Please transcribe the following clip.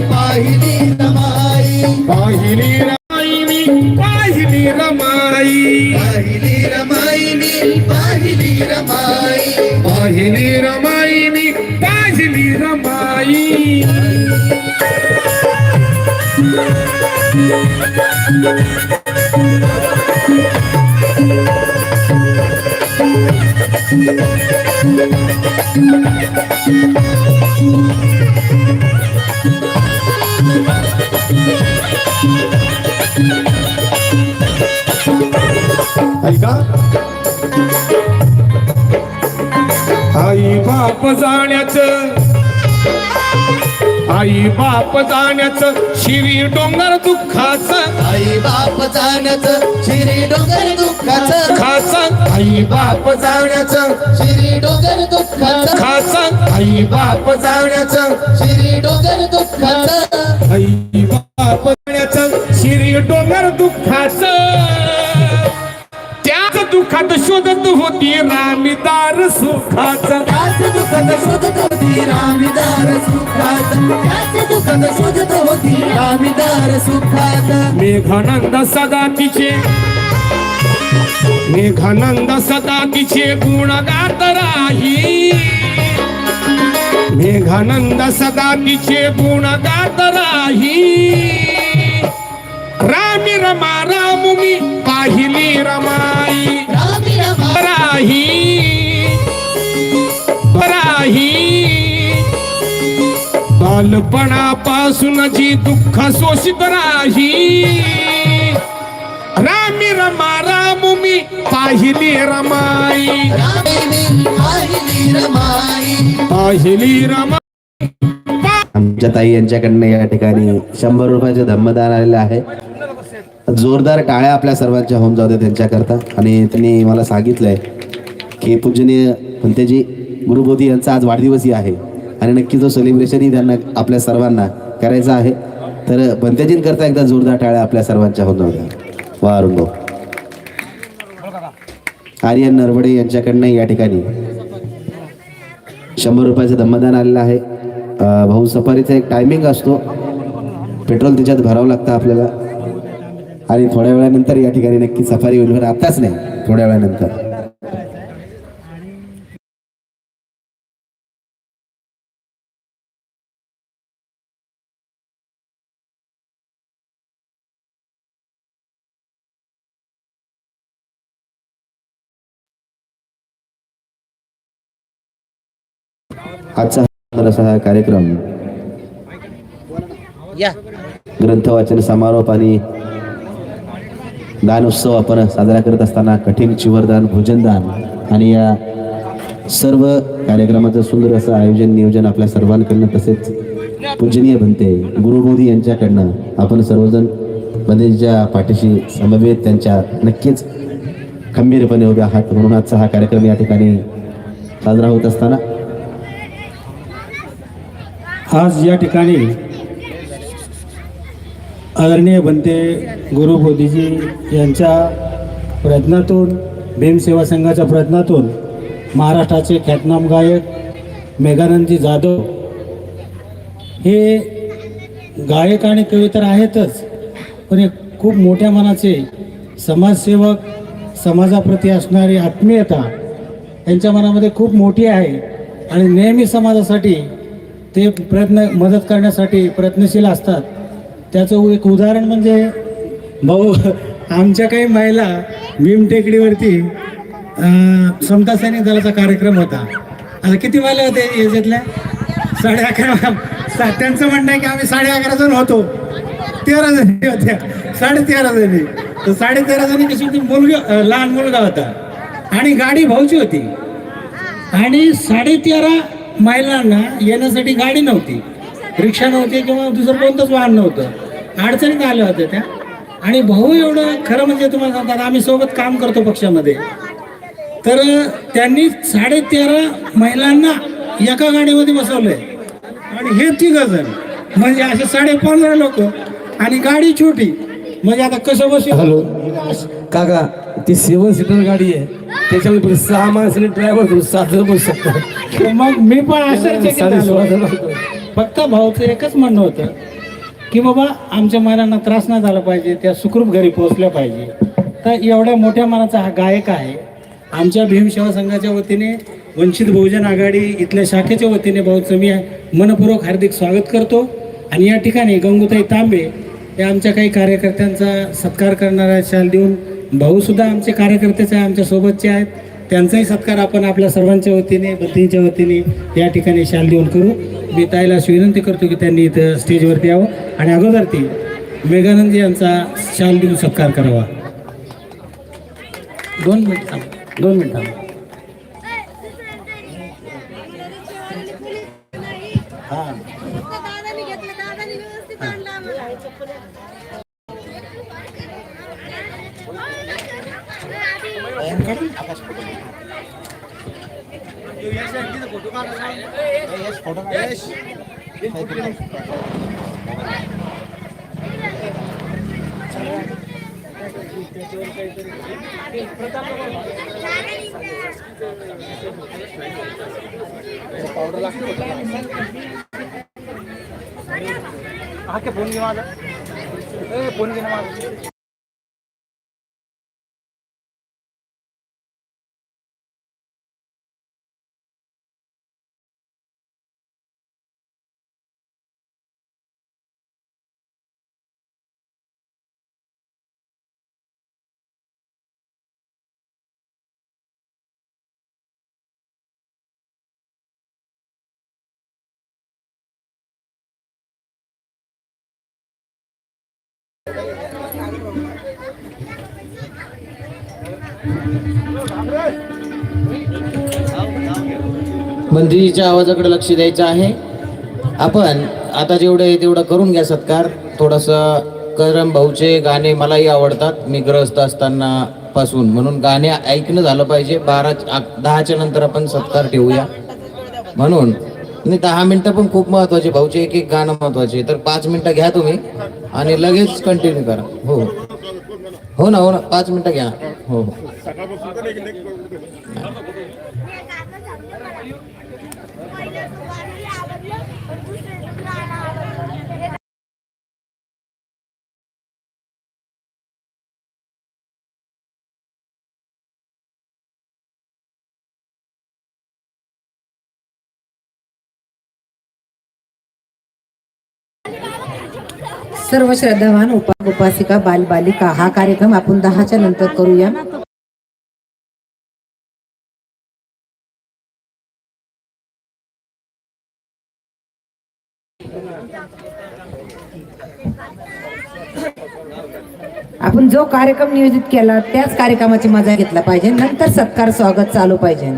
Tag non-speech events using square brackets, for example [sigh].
रमाई पाहिली रमाई पाहिली रमाई मी पाहिली रमाई पाहिली रमाई मी पाहिली रमाई पाहिली रमाई मी पाहिली रमाई ऐका. आई बाप जाण्याचं. आई बाप जाण्याचं शिरी डोंगर दुःखाचं. आई बाप जाण्याचं शिरी डोंगर दुःखाचं. खाचं आई बाप जाण्याचं शिरी डोंगर दुःखाचं. खाचं आई बाप जाण्याचं शिरी डोंगर दुःखाचं. आई बाप जाण्याचं शिरी डोंगर दुःखाचं. त्याच दुःखात शोधत होती रामीदार सुखाचं. दुःखात शोधत होती रामदार सुखात. त्याच दुःखात शोधत होती रामदार सुखात. मेघानंद सदा तिचे. मेघानंद सदा तिचे गुण गात राही. मेघानंद सदा तिचे गुण गात राही. रामी रमा राम मी पाहिली रमा. नाही. बालपणापासून जी दुःख शोषित राही. रामी रमा राम मी पाहिली रमाई. पाहिली रमाई. रमा आमच्या ताई यांच्याकडनं या ठिकाणी शंभर रुपयाचे धम्मदान आलेले आहे. जोरदार टाळ्या आपल्या सर्वांच्या होऊन जाऊ दे त्यांच्याकरता. आणि त्यांनी मला सांगितलंय की पूजनीय गुरु गुरुबोधी यांचा आज वाढदिवसही आहे. आणि नक्की जो सेलिब्रेशनही त्यांना आपल्या सर्वांना करायचा आहे. तर बंत्याजींकरता एकदा जोरदार टाळ्या आपल्या सर्वांच्या होऊन जाऊ वा अरुण भाऊ. आर्यन नरवडे यांच्याकडनं या ठिकाणी शंभर रुपयाचं धम्मदान आलेलं आहे. भाऊ सफारीचा एक टायमिंग असतो. पेट्रोल त्याच्यात भरावं लागतं आपल्याला. आणि थोड्या वेळानंतर या ठिकाणी नक्की सफारी होईल. आत्ताच नाही थोड्या वेळानंतर. आजचा असा हा कार्यक्रम. ग्रंथ वाचन समारोप आणि दान उत्सव आपण साजरा करत असताना कठीण चिवरदान भोजनदान आणि या सर्व कार्यक्रमाचं सुंदर असं आयोजन नियोजन आपल्या सर्वांकडनं तसेच पूजनीय बनते. गुरुबोधी यांच्याकडनं आपण सर्वजण बंदेच्या पाठीशी समवेत त्यांच्या नक्कीच खंबीरपणे उभे आहात. म्हणून आजचा हा कार्यक्रम या ठिकाणी साजरा होत असताना आज या ठिकाणी आदरणीय बनते गुरु बोधीजी यांच्या प्रयत्नातून भीमसेवा संघाच्या प्रयत्नातून महाराष्ट्राचे ख्यातनाम गायक मेघानंदजी जाधव हे गायक आणि कवी तर आहेतच पण हे खूप मोठ्या मनाचे समाजसेवक समाजाप्रती असणारी आत्मीयता त्यांच्या मनामध्ये खूप मोठी आहे आणि नेहमी समाजासाठी ते प्रयत्न मदत करण्यासाठी प्रयत्नशील असतात. त्याचं एक उदाहरण म्हणजे भाऊ आमच्या काही महिला भीम टेकडीवरती समता सैनिक दलाचा कार्यक्रम होता. आता किती महिला होते याच्यातल्या? साडे अकरा सा- त्यांचं म्हणणं आहे की आम्ही साडे अकरा जण होतो. तेरा जणी होत्या. साडे तेरा जणी. तर साडे तेरा जणी कशी होती? मुलगा लहान मुलगा होता. आणि गाडी भाऊची होती. आणि साडेतेरा महिलांना येण्यासाठी गाडी नव्हती. रिक्षा नव्हती किंवा दुसरं कोणतंच वाहन नव्हतं. अडचणीत आल्या होत्या त्या. आणि भाऊ एवढं खरं म्हणजे तुम्हाला सांगतात आम्ही सोबत काम करतो पक्षामध्ये. तर त्यांनी साडेतेरा महिलांना एका गाडीमध्ये बसवलंय. आणि हे तिघ जण. म्हणजे असे साडे पंधरा लोक. आणि गाडी छोटी. म्हणजे आता कसं बसू? हॅलो. काका ती सेवन सीटर गाडी आहे. त्याच्यामध्ये सहा माणसाने ड्रायव्हर करून सात जण बसू शकतो [laughs] मग मी पण आश्चर्यचकित साडे झालो. सोळा जण फक्त भाऊचं एकच म्हणणं होतं की बाबा आमच्या महिलांना त्रास नाही झाला पाहिजे त्या सुखरूप घरी पोहोचल्या पाहिजे. तर एवढ्या मोठ्या मनाचा हा गायक आहे. आमच्या भीमसेवा संघाच्या वतीने वंचित बहुजन आघाडी इथल्या शाखेच्या वतीने भाऊचं मी मनपूर्वक हार्दिक स्वागत करतो. आणि या ठिकाणी गंगूताई तांबे या आमच्या काही कार्यकर्त्यांचा सत्कार करणारा शाल देऊन भाऊसुद्धा आमचे कार्यकर्तेच आहे आमच्या सोबतचे आहेत. त्यांचाही सत्कार आपण आपल्या सर्वांच्या वतीने बत्तींच्या वतीने या ठिकाणी शाल देऊन करू. मी ताईला अशी विनंती करतो की त्यांनी इथं स्टेजवरती यावं आणि अगोदर ती मेघानंद यांचा शाल देऊन सत्कार करावा. दोन मिनिट थांब. दोन मिनिट थांब. पावडर लागतो फोन घे माझा फोन घे माझा मंदिरीच्या आवाजाकडे लक्ष द्यायचं आहे. आपण आता जेवढं आहे तेवढं करून घ्या सत्कार. थोडंसं करम भाऊचे गाणे मलाही आवडतात. मी ग्रस्त असताना पासून. म्हणून गाणे ऐकणं झालं पाहिजे. बारा दहाच्या नंतर आपण सत्कार ठेवूया. म्हणून आणि दहा मिनटं पण खूप महत्त्वाचे. भाऊचे एक एक गाणं महत्त्वाचे. तर पाच मिनटं घ्या तुम्ही. आणि लगेच कंटिन्यू करा. हो. हो ना हो ना. पाच मिनटं घ्या. हो हो. सर्व श्रद्धावान उपा उपासिका बालबालिका हा कार्यक्रम आपण दहाच्या नंतर करूया. आपण जो कार्यक्रम नियोजित केला त्याच कार्यक्रमाची मजा घेतला पाहिजे. नंतर सत्कार स्वागत चालू पाहिजे.